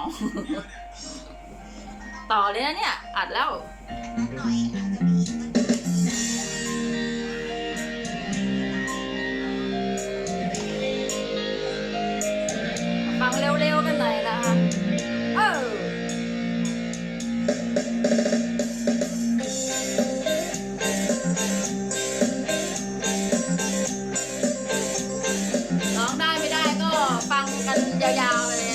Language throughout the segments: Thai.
าต่อเลยนะเนี่ย อัดแล้วฟังเร็วๆกันหน่อยนะคะเออร้องได้ไม่ได้ก็ฟังกันยาวๆเลย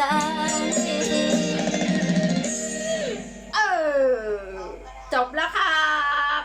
จ เออ จบแล้วค่ะบ